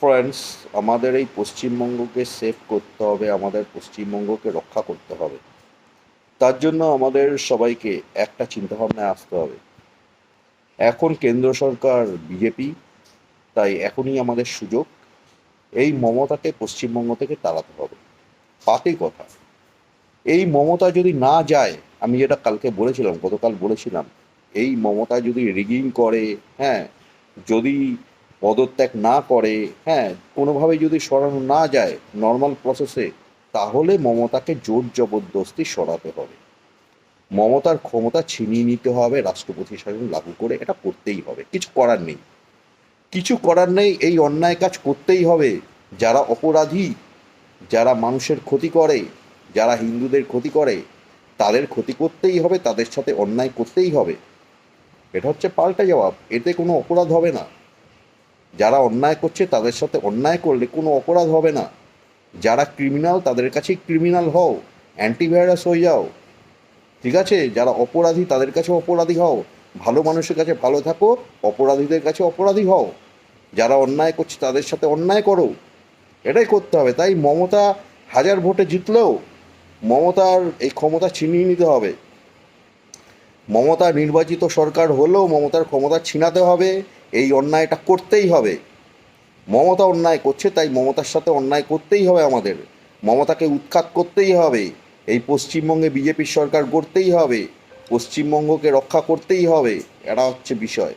Friends আমাদের এই পশ্চিমবঙ্গকে সেভ করতে হবে, আমাদের পশ্চিমবঙ্গকে রক্ষা করতে হবে। তার জন্য আমাদের সবাইকে একটা চিন্তাভাবনায় আসতে হবে। এখন কেন্দ্র সরকার বিজেপি, তাই এখনই আমাদের সুযোগ, এই মমতাকে পশ্চিমবঙ্গ থেকে তাড়াতে হবে। পাতে কথা, এই মমতা যদি না যায়, আমি যেটা কালকে বলেছিলাম, গতকাল বলেছিলাম, এই মমতা যদি রিগিং করে হ্যাঁ যদি পদত্যাগ না করে হ্যাঁ কোনোভাবে যদি সরানো না যায় নর্মাল প্রসেসে তাহলে মমতাকে জোর জবরদস্তি সরাতে হবে। মমতার ক্ষমতা ছিনিয়ে নিতে হবে, রাষ্ট্রপতি শাসন লাগু করে এটা করতেই হবে। কিছু করার নেই। কিছু করার নেই, এই অন্যায় কাজ করতেই হবে। যারা অপরাধী, যারা মানুষের ক্ষতি করে, যারা হিন্দুদের ক্ষতি করে, তাদের ক্ষতি করতেই হবে, তাদের সাথে অন্যায় করতেই হবে। এটা হচ্ছে পাল্টা জবাব। এতে কোনো অপরাধ হবে না। যারা অন্যায় করছে তাদের সাথে অন্যায় করলে কোনো অপরাধ হবে না। যারা ক্রিমিনাল তাদের কাছে ক্রিমিনাল হও অ্যান্টিভাইরাস হয়ে যাও। ঠিক আছে? যারা অপরাধী, তাদের কাছে অপরাধী হও। ভালো মানুষের কাছে ভালো থাকো, অপরাধীদের কাছে অপরাধী হও। যারা অন্যায় করছে, তাদের সাথে অন্যায় করো। এটাই করতে হবে। তাই মমতা হাজার ভোটে জিতলেও মমতার এই ক্ষমতা ছিনিয়ে নিতে হবে। মমতা নির্বাচিত সরকার হলেও মমতার ক্ষমতা ছিনাতে হবে, এই অন্যায়টা করতেই হবে। মমতা অন্যায় করছে, তাই মমতার সাথে অন্যায় করতেই হবে আমাদের। মমতাকে উৎখাত করতেই হবে, এই পশ্চিমবঙ্গে বিজেপির সরকার গড়তেই হবে, পশ্চিমবঙ্গকে রক্ষা করতেই হবে এটা হচ্ছে বিষয়।